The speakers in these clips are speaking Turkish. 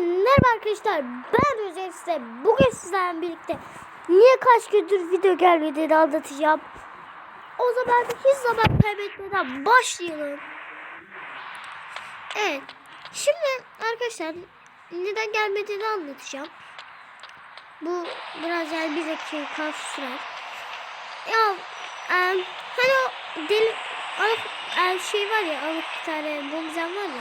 Merhaba arkadaşlar ben Özel size bugün sizlerle birlikte niye kaç gündür video gelmediğini anlatacağım. O zaman hiç zaman kaybetmeden başlayalım. Evet şimdi arkadaşlar neden gelmediğini anlatacağım. Bu biraz yani bir dakika sürer. Ya em, hani o deli alıp em, şey var ya alıp bir tane bomzan var ya.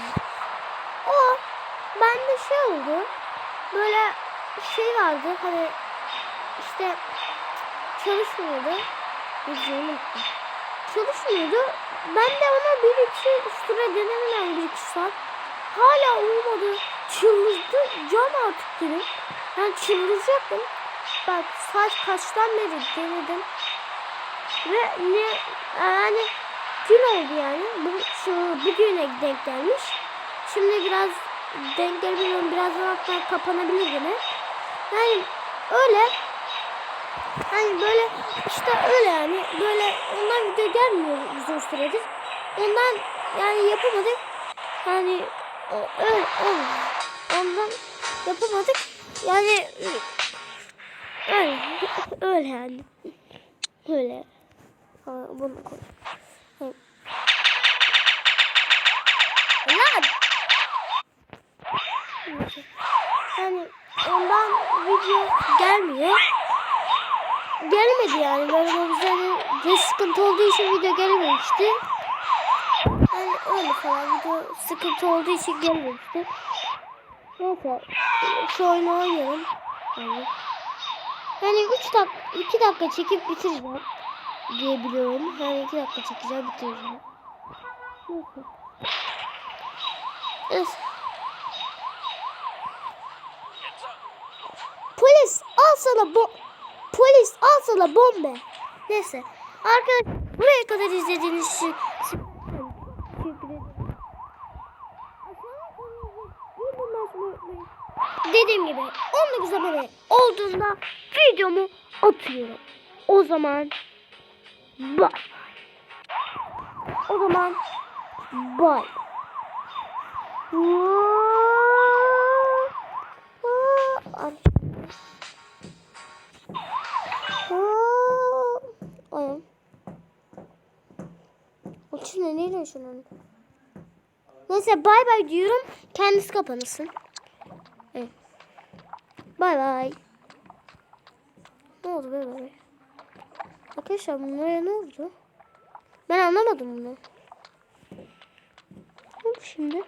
Şey oldu. Böyle şey vardı hani işte çalışmıyordu. Unuttum. Çalışmıyordu. Ben de ona bir iki süre denedim yani bir iki saat. Hala olmadı. Çıldırdı. Can artık dedim. Ben çıldıracaktım. Bak saat kaçtan beri denedim. Ve ne yani gün oldu yani. Bu şu bugüne denk gelmiş. Şimdi biraz denk gelebiliyorum. Birazdan hatta kapanabilir yine. Yani öyle. Hani böyle işte öyle yani. Böyle ondan video gelmiyor uzun süredir. Ondan yani yapamadık. Yani o- öyle, öyle. Ondan yapamadık. Yani öyle. Öyle yani. Öyle. Ha, bunu koy. Ha. Lan! Yani ondan video gelmiyor. Gelmedi yani. Böyle üzerine de sıkıntı olduğu için video gelmemişti. Yani öyle falan video sıkıntı olduğu için gelmemişti. Neyse şu oyunu oynayalım. Yani, yani 3 dak 2 dakika çekip bitireceğim diye biliyorum. Yani 2 dakika çekeceğim bitireceğim. Neyse. Polis al sana bo Polis al sana bombe. Neyse. Arkadaşlar buraya kadar izlediğiniz için. Dediğim gibi 19 abone olduğunda videomu atıyorum. O zaman bye. O zaman bye. Ay. O içinde neyle şunun? Neyse bay bay diyorum. Kendisi kapanırsın. Evet. Bay bay. Ne oldu bay bay? Arkadaşlar bunlara ne oldu? Ben anlamadım bunu. Ne oldu şimdi?